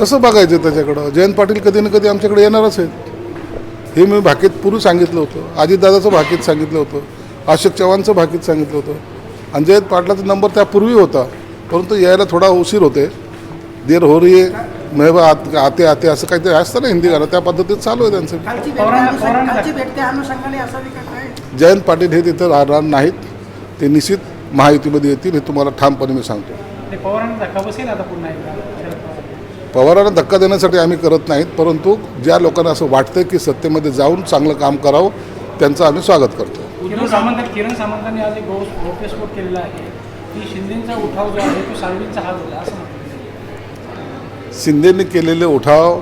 कसं बघायचं त्याच्याकडं? जयंत पाटील कधी ना कधी आमच्याकडे येणारच आहेत. हे मी भाकीत पूर्वी सांगितलं होतं. अजितदादाचं भाकीत सांगितलं होतं. अशोक चव्हाणचं भाकीत सांगितलं होतं. आणि जयंत पाटलाचा नंबर त्यापूर्वी होता. परंतु यायला थोडा उशीर होते. देर हो रही है मेहबा आत- आते आते असं काहीतरी असतं ना हिंदी गाणं. त्या पद्धतीत चालू आहे त्यांचं. जयंत पाटील हे तिथं राहणार नाहीत. ते निश्चित महायुतीमध्ये येतील हे तुम्हाला ठामपणे मी सांगतो. ते पवारांना धक्का देण्यासाठी आम्ही करत नाहीत परंतु ज्या लोकांना असं वाटतं की सत्तेमध्ये जाऊन चांगलं काम करावं त्यांचं आम्ही स्वागत करतो किरण सामंत किरण सामंतांनी आज एक गौ गौप्यस्फोट केलेला आहे. की शिंदेचा उठाव जो आहे तो साळवींचा असं शिंदेने केलेले उठाव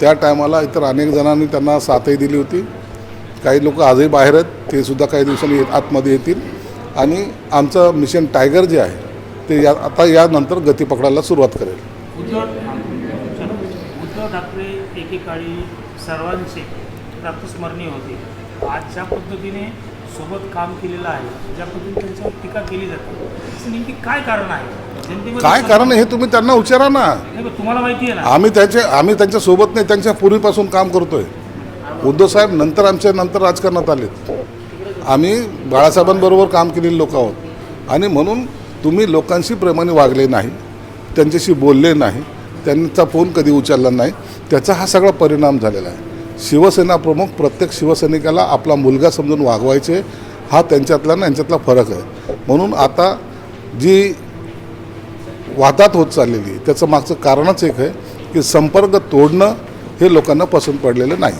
त्या टायमाला इतर अनेक जणांनी त्यांना साथही दिली होती. काही लोक आजही बाहेर आहेत ते सुद्धा काही दिवसांनी आतमध्ये येतील. आणि आमचं मिशन टायगर जे आहे ते या आता यानंतर गती पकडायला सुरुवात करेल. उद्धव उद्धव ठाकरे एकेकाळी सर्वांचे प्रातस्मरणीय होते. आज ज्या पद्धतीने सोबत काम केलेलं आहे ज्या पद्धतीने त्यांच्यावर टीका केली जाते त्याचं नेमकी काय कारण आहे? जनतेमध्ये काय कारण आहे हे तुम्ही त्यांना विचारा ना. नाही, पण तुम्हाला माहिती आहे ना. आम्ही त्याचे आम्ही त्यांच्यासोबत नाही त्यांच्या पूर्वीपासून काम करतोय. उद्धव साहेब नंतर आमच्या नंतर राजकारणात आलेत. आम्ही बाळासाहेबांबरोबर काम केलेले लोक आहोत. आणि म्हणून तुम्ही लोकांशी प्रेमाने वागले नाही. त्यांच्याशी बोलले नाही त्यांचा फोन कधी उचलला नाही त्याचा हा सगळा परिणाम झालेला आहे. शिवसेना प्रमुख प्रत्येक शिवसैनिकाला आपला मुलगा समजून वागवायचे हा त्यांच्यातला ना यांच्यातला फरक आहे. म्हणून आता जी वादात होत चाललेली आहे त्याचं मागचं कारणच एक आहे की संपर्क तोडणं हे लोकांना पसंत पडलेलं नाही.